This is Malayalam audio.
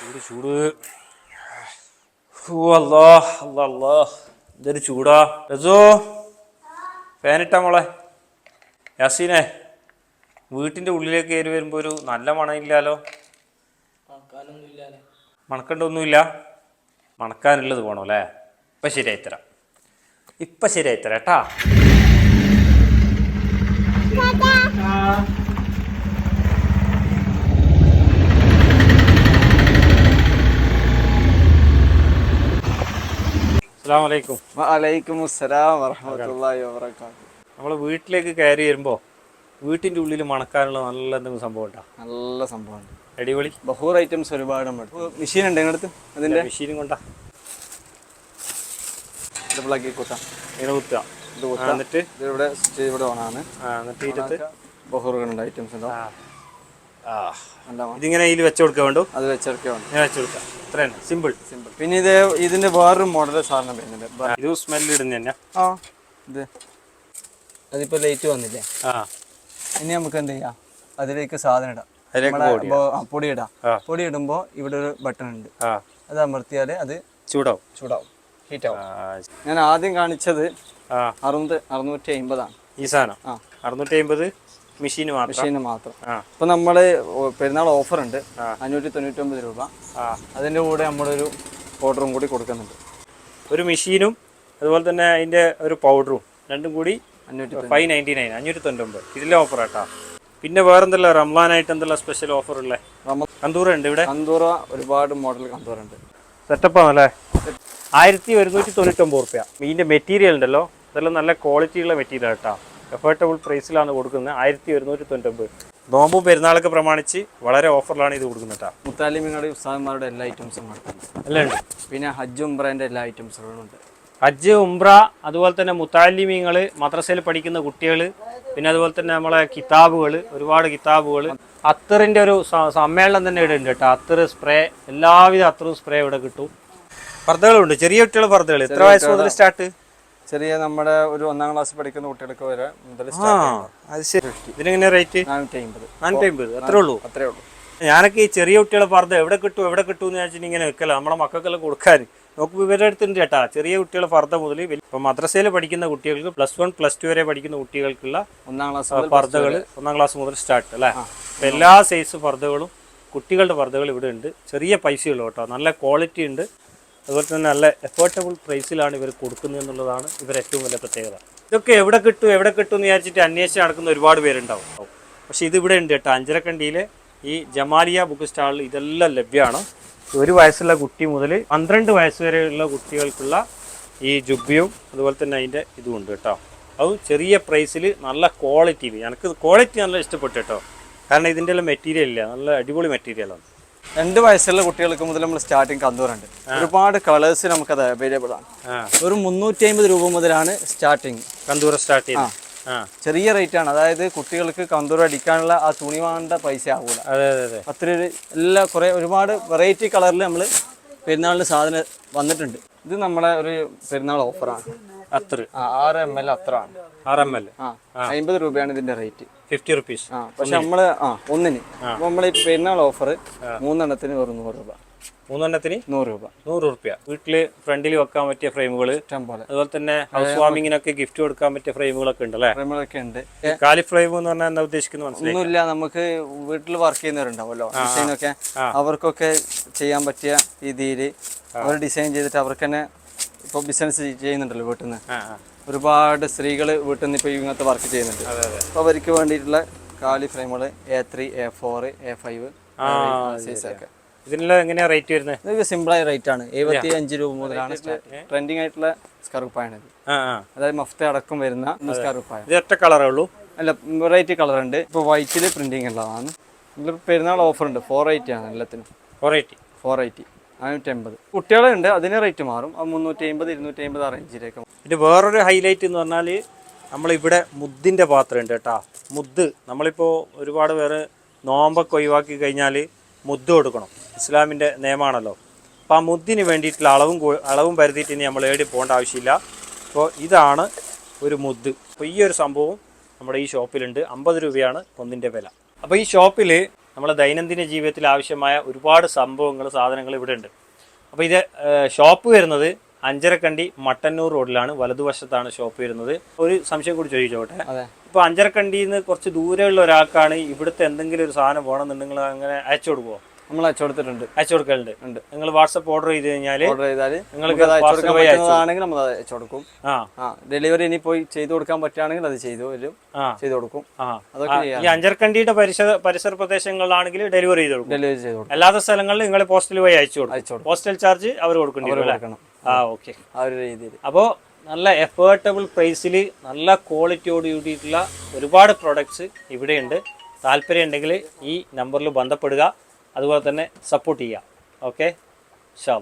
ചൂട് ചൂട്. അല്ലാ അല്ലാ അല്ലാ. എന്തൊരു ചൂടാ. രസോ? ഫാനിട്ടാ മോളെ. യാസീനെ വീട്ടിന്റെ ഉള്ളിലേക്ക് കയറി വരുമ്പോൾ ഒരു നല്ല മണമില്ലാലോ? മണക്കണ്ടൊന്നുമില്ല. മണക്കാനുള്ളത് വേണോ അല്ലേ? ഇപ്പം ശരിയായി തരാം. ഇപ്പം ശരിയായി തരാം കേട്ടാ? അസ്സാം വലൈക്കും വലൈക്കും അസ്സലാം വബറകാതുഹു. നമ്മൾ വീട്ടിലേക്ക് കയറി വരുമ്പോ വീട്ടിന്റെ ഉള്ളിൽ മണക്കാനുള്ള നല്ല എന്തെങ്കിലും സംഭവം ഉണ്ടാ? നല്ല സംഭവമാണ് അടിപൊളി. ബഹൂർ ഐറ്റംസ് ഒരുപാട് ഉണ്ട് മെഷീൻ ഉണ്ട് നിങ്ങളുടെ അടുത്ത്? അതിന്റെ? മെഷീനും കൊണ്ടാ. ഇത് പ്ലഗിൽ കുത്താം. ഇങ്ങനെ കുത്തുക. ഇത് ആ, കുത്താം എന്നിട്ട്? ഇത് ഇവിടെ സ്വിച്ച് ഇവിടെ ഓണാണ് എന്നിട്ട് ബഹൂറുകളുണ്ട് ഐറ്റംസ് ഉണ്ടോ ഇതിങ്ങനെ ഇതിൽ വെച്ച് കൊടുക്കുക വേണ്ടു അത് വെച്ചിറക്കിയ ഉണ്ട് ഇങ്ങനെ വെച്ച് കൊടുക്കുക അത്ര സിമ്പിൾ സിമ്പിൾ പിന്നെ ഇത് ഇതിന്റെ വേറൊരു മോഡൽ സാധനം വരുന്നുണ്ട്. ഇത് സ്മെല്ല് ഇടുന്ന തന്നെ ആ ഇത്. അതിപ്പോ ലൈറ്റ് വന്നില്ലേ? ആ. ഇനി നമുക്ക് എന്ത് ചെയ്യാം? അതിലേക്ക് സാധനം ഇടാം. പൊടി ഇടാം. പൊടി ഇടുമ്പോ ഇവിടെ ഒരു ബട്ടൺ ഉണ്ട്. അത് അമർത്തിയാൽ അത് ചൂടാവും. ചൂടാവും. ഹീറ്റ് ആവും. ഞാൻ ആദ്യം കാണിച്ചത് അറുന്നൂറ്റി അമ്പതാണ് ഈ സാധനം. അറുന്നൂറ്റി അമ്പത് മെഷീൻ മാത്രം? മെഷീന് മാത്രം. ഇപ്പൊ നമ്മൾ പെരുന്നാൾ ഓഫർ ഉണ്ട്. അഞ്ഞൂറ്റി തൊണ്ണൂറ്റി ഒമ്പത് രൂപ അതിന്റെ കൂടെ നമ്മളൊരു പൗഡറും കൂടി കൊടുക്കുന്നുണ്ട്. ഒരു മെഷീനും അതുപോലെ തന്നെ അതിന്റെ ഒരു പൗഡറും രണ്ടും കൂടി അഞ്ഞൂറ്റി ഫൈവ് നയന്റി നയൻ അഞ്ഞൂറ്റി തൊണ്ണൂറ്റൊമ്പത് ഇതിലെ ഓഫർ ആട്ടാ. പിന്നെ വേറെന്തല്ല റംലാനായിട്ട് എന്തെല്ലാം സ്പെഷ്യൽ ഓഫർ ഉള്ളേ? കന്തൂറ ഉണ്ട് ഇവിടെ? കന്തൂറ ഒരുപാട് മോഡൽ കന്തൂറ ഉണ്ട് സെറ്റപ്പ് ആണല്ലേ? ആയിരത്തി ഒരുന്നൂറ്റി തൊണ്ണൂറ്റൊമ്പത് റുപ്യ ഇതിന്റെ മെറ്റീരിയൽ ഉണ്ടല്ലോ? അതെല്ലാം നല്ല ക്വാളിറ്റി ഉള്ള മെറ്റീരിയൽ കേട്ടോ എഫേർട്ടബിൾ പ്രൈസിലാണ് കൊടുക്കുന്നത്. ആയിരത്തി ഒരുന്നൂറ്റി തൊണ്ണൂറ്റൊമ്പത് നോമ്പ് പെരുന്നാളൊക്കെ പ്രമാണിച്ച് വളരെ ഓഫറിലാണ് ഇത് കൊടുക്കുന്നത് കേട്ടോ. മുത്താലിമിങ്ങളുടെ ഉസ്താദന്മാരുടെ എല്ലാ ഐറ്റംസും അല്ലേ എല്ലാം ഉണ്ട്. പിന്നെ ഹജ്ജ് ഉംബ്രേന്റെ എല്ലാ ഐറ്റംസുകളും ഉണ്ട്. ഹജ്ജ് ഉംബ്ര അതുപോലെ തന്നെ മുത്താലിമീങ്ങൾ മദ്രസയിൽ പഠിക്കുന്ന കുട്ടികൾ പിന്നെ അതുപോലെ തന്നെ നമ്മളെ കിതാബുകൾ ഒരുപാട് കിതാബുകൾ അത്തറിന്റെ ഒരു സമ്മേളനം തന്നെ ഇവിടെ ഉണ്ട് കേട്ടോ. അത്തർ സ്പ്രേ എല്ലാവിധ അത്തറും സ്പ്രേ ഇവിടെ കിട്ടും. പർദ്ദകളുണ്ട്. ചെറിയ കുട്ടികൾ പർദ്ദകൾ. എത്ര വയസ്സ് മുതൽ സ്റ്റാർട്ട് ചെറിയ നമ്മുടെ ഒരു ഒന്നാം ക്ലാസ് പഠിക്കുന്ന കുട്ടികൾക്ക് വരെ മുതൽ അത് ശരി. ഇതിനെങ്ങനെ റേറ്റ് നാനൂറ്റി അമ്പത് നാനൂറ്റി അമ്പത് അത്രേ ഉള്ളൂ? അത്രേ ഉള്ളൂ. ഞാനൊക്കെ ഈ ചെറിയ കുട്ടികളെ പറഞ്ഞത് എവിടെ കിട്ടും എവിടെ കിട്ടും എന്ന് വെച്ചിട്ട് ഇങ്ങനെ നിൽക്കല നമ്മളെ മക്കൾക്കെല്ലാം കൊടുക്കാൻ നമുക്ക് ഇവരുടെ അടുത്തുണ്ട് ചേട്ടാ. ചെറിയ കുട്ടികളെ പർദ്ദ മുതൽ ഇപ്പം മദ്രസയിൽ പഠിക്കുന്ന കുട്ടികൾക്ക് പ്ലസ് വൺ പ്ലസ് ടു വരെ പഠിക്കുന്ന കുട്ടികൾക്കുള്ള ഒന്നാം ക്ലാസ് പർദ്ദകൾ ഒന്നാം ക്ലാസ് മുതൽ സ്റ്റാർട്ട് അല്ലേ? അപ്പൊ എല്ലാ സൈസ് പർദ്ദകളും കുട്ടികളുടെ പർദ്ദകൾ ഇവിടെ ഉണ്ട്. ചെറിയ പൈസയുള്ളൂ കേട്ടോ. നല്ല ക്വാളിറ്റി ഉണ്ട്. അതുപോലെ തന്നെ നല്ല എഫോർട്ടബിൾ പ്രൈസിലാണ് ഇവർ കൊടുക്കുന്നത് എന്നുള്ളതാണ് ഇവർ ഏറ്റവും വലിയ പ്രത്യേകത. ഇതൊക്കെ എവിടെ കിട്ടും എവിടെ കിട്ടും എന്ന് വിചാരിച്ചിട്ട് അന്വേഷിച്ച് നടക്കുന്ന ഒരുപാട് പേരുണ്ടാവും. പക്ഷേ ഇത് ഇവിടെ ഉണ്ട് കേട്ടോ. അഞ്ചരക്കണ്ടിയിലെ ഈ ജമാലിയ ബുക്ക് സ്റ്റാളിൽ ഇതെല്ലാം ലഭ്യമാണ്. ഒരു വയസ്സുള്ള കുട്ടി മുതൽ പന്ത്രണ്ട് വയസ്സ് വരെയുള്ള കുട്ടികൾക്കുള്ള ഈ ജുബിയും അതുപോലെ തന്നെ അതിന്റെ ഇതും ഉണ്ട് കേട്ടോ. അതും ചെറിയ പ്രൈസിൽ നല്ല ക്വാളിറ്റി എനിക്ക് ക്വാളിറ്റി നല്ല ഇഷ്ടപ്പെട്ടു കേട്ടോ. കാരണം ഇതിന്റെ എല്ലാം മെറ്റീരിയൽ ഇല്ല. നല്ല അടിപൊളി മെറ്റീരിയലാണ് രണ്ട് വയസ്സുള്ള കുട്ടികൾക്ക് മുതൽ നമ്മൾ സ്റ്റാർട്ടിങ് കന്തൂറുണ്ട്. ഒരുപാട് കളേഴ്സ് നമുക്കത് അവൈലബിൾ ആണ്. ഒരു മുന്നൂറ്റി അമ്പത് രൂപ മുതലാണ് സ്റ്റാർട്ടിങ് കന്തൂർ സ്റ്റാർട്ട് ചെയ്യുന്നത് ആ. ചെറിയ റേറ്റ് ആണ്. അതായത് കുട്ടികൾക്ക് കന്തൂർ അടിക്കാനുള്ള ആ തുണി വാങ്ങേണ്ട പൈസ ആകൂല അതെ അതെ അതെ. അത്ര എല്ലാ കുറെ ഒരുപാട് വെറൈറ്റി കളറിൽ നമ്മൾ പെരുന്നാളിന് സാധനം വന്നിട്ടുണ്ട്. ഇത് നമ്മുടെ ഒരു പെരുന്നാൾ ഓഫറാണ് അത്ര. ആറ് എം എൽ അത്രയാണ്. ആർ എം എൽ അമ്പത് രൂപയാണ് ഇതിന്റെ റേറ്റ്. Fifty rupees. പക്ഷെ നമ്മൾ ആ ഒന്നിന്. നമ്മൾ ഈ പെരുന്നാൾ ഓഫർ മൂന്നെണ്ണത്തിന് വെറും നൂറ് രൂപ. മൂന്നെണ്ണത്തിന് നൂറ് രൂപ. നൂറ് റുപ്യ. വീട്ടിൽ ഫ്രണ്ടിൽ വെക്കാൻ പറ്റിയ ഫ്രെയിമുകൾ അതുപോലെ തന്നെ ഹൗസ് വാമിങ്ങിനൊക്കെ ഗിഫ്റ്റ് കൊടുക്കാൻ പറ്റിയ ഫ്രെയിമുകളൊക്കെ ഉണ്ട് അല്ലേ? ഫ്രെയിമുകളൊക്കെ ഉണ്ട്. കാലി ഫ്രെയിം എന്ന് പറഞ്ഞാൽ എന്താ ഉദ്ദേശിക്കുന്നത് ഒന്നുമില്ല നമുക്ക് വീട്ടിൽ വർക്ക് ചെയ്യുന്നവരുണ്ടാവുമല്ലോ ഡിസൈനൊക്കെ അവർക്കൊക്കെ ചെയ്യാൻ പറ്റിയ രീതിയിൽ അവർ ഡിസൈൻ ചെയ്തിട്ട് അവർക്ക് തന്നെ ഇപ്പോൾ ബിസിനസ് ചെയ്യുന്നുണ്ടല്ലോ വീട്ടിൽ നിന്ന് ഒരുപാട് സ്ത്രീകൾ വീട്ടിൽ നിന്ന് ഇപ്പോൾ ഇങ്ങനത്തെ വർക്ക് ചെയ്യുന്നുണ്ട്. അപ്പോൾ അവർക്ക് വേണ്ടിയിട്ടുള്ള കാലി ഫ്രെയിമുകൾ A three A four A five സൈസൊക്കെ ഇതിനെല്ലാം റേറ്റ് വരുന്നത് ഇതൊക്കെ സിമ്പിളായ റേറ്റ് ആണ്. എഴുപത്തി അഞ്ച് രൂപ മുതലാണ് ട്രെൻഡിങ് ആയിട്ടുള്ള സ്കർപ്പായാണ് ഇത്. അതായത് മഫ്ത അടക്കം വരുന്ന സ്കർപ്പായ ഇത് ഒറ്റ കളറേ ഉള്ളൂ? അല്ല വെറൈറ്റി കളർ ഉണ്ട്. ഇപ്പോൾ വൈറ്റിൽ പ്രിന്റിങ് ഉള്ളതാണ്. പെരുന്നാൾ ഓഫർ ഉണ്ട്. ഫോർ എയ്റ്റി ആണ് എല്ലാത്തിനും. ഫോർ എയ്റ്റി ഫോർ എയ്റ്റി നാനൂറ്റി അമ്പത്. കുട്ടികളുണ്ട് അതിന് റേറ്റ് മാറും. അത് മുന്നൂറ്റി അമ്പത് ഇരുന്നൂറ്റി അമ്പത് ആ റേഞ്ചിലേക്ക് പിന്നെ വേറൊരു ഹൈലൈറ്റ് എന്ന് പറഞ്ഞാൽ നമ്മളിവിടെ മുദ്ദിന്റെ പാത്രം ഉണ്ട് കേട്ടോ. മുദ്ദ് നമ്മളിപ്പോൾ ഒരുപാട് പേര് നോമ്പൊക്കെ ഒഴിവാക്കി കഴിഞ്ഞാൽ മുദ്ദ് കൊടുക്കണം. ഇസ്ലാമിന്റെ നിയമമാണല്ലോ അപ്പോൾ ആ മുദ്ദിന് വേണ്ടിയിട്ടുള്ള അളവും അളവും പരുത്തിയിട്ട് ഇനി നമ്മൾ ഏടി പോകേണ്ട ആവശ്യമില്ല. അപ്പോൾ ഇതാണ് ഒരു മുദ്ദ് അപ്പോൾ ഈ ഒരു സംഭവം നമ്മുടെ ഈ ഷോപ്പിലുണ്ട് അമ്പത് രൂപയാണ് ഒന്നിന്റെ വില. അപ്പോൾ ഈ ഷോപ്പിൽ നമ്മളെ ദൈനംദിന ജീവിതത്തിൽ ആവശ്യമായ ഒരുപാട് സംഭവങ്ങൾ സാധനങ്ങൾ ഇവിടെ ഉണ്ട്. അപ്പോൾ ഇത് ഷോപ്പ് വരുന്നത് അഞ്ചരക്കണ്ടി മട്ടന്നൂർ റോഡിലാണ്. വലതുവശത്താണ് ഷോപ്പ് വരുന്നത്. ഒരു സംശയം കൂടി ചോദിച്ചോട്ടെ? ഇപ്പോൾ അഞ്ചരക്കണ്ടിയിൽ നിന്ന് കുറച്ച് ദൂരെയുള്ള ഒരാൾക്കാണ് ഇവിടുത്തെ എന്തെങ്കിലും ഒരു സാധനം വേണമെന്നുണ്ടെങ്കിൽ അങ്ങനെ അയച്ചു കൊടുക്കുമോ നമ്മൾ അയച്ചു കൊടുത്തിട്ടുണ്ട്. അയച്ചു കൊടുക്കലുണ്ട്. ഉണ്ട്. നിങ്ങൾ വാട്സപ്പ് ഓർഡർ ചെയ്ത് കഴിഞ്ഞാൽ ഓർഡർ ചെയ്താൽ നിങ്ങൾക്ക് പറ്റുന്നതാണെങ്കിൽ നമ്മൾ അയച്ചു കൊടുക്കും. ആ. ഡെലിവറി ഇനി പോയി ചെയ്തു കൊടുക്കാൻ പറ്റുകയാണെങ്കിൽ അത് ചെയ്തു വരും. ചെയ്തു കൊടുക്കും. ഈ അഞ്ചർക്കണ്ടിയുടെ പരിസര പരിസര പ്രദേശങ്ങളിലാണെങ്കിൽ ഡെലിവറി ചെയ്തു കൊടുക്കും. ഡെലിവറി ചെയ്തു കൊടുക്കും. അല്ലാത്ത സ്ഥലങ്ങളിൽ നിങ്ങൾ പോസ്റ്റൽ വഴി അയച്ചു കൊടുക്കും. പോസ്റ്റൽ ചാർജ് അവർ കൊടുക്കേണ്ടി വരും കൊടുക്കണം. ആ ഓക്കെ ആ ഒരു രീതിയിൽ. അപ്പോൾ നല്ല എഫേർട്ടബിൾ പ്രൈസിൽ നല്ല ക്വാളിറ്റിയോട് കൂടിയിട്ടുള്ള ഒരുപാട് പ്രൊഡക്ട്സ് ഇവിടെയുണ്ട്. താല്പര്യം ഉണ്ടെങ്കിൽ ഈ നമ്പറിൽ ബന്ധപ്പെടുക. അതുപോലെ തന്നെ സപ്പോർട്ട് ചെയ്യുക ഓക്കെ ഷാ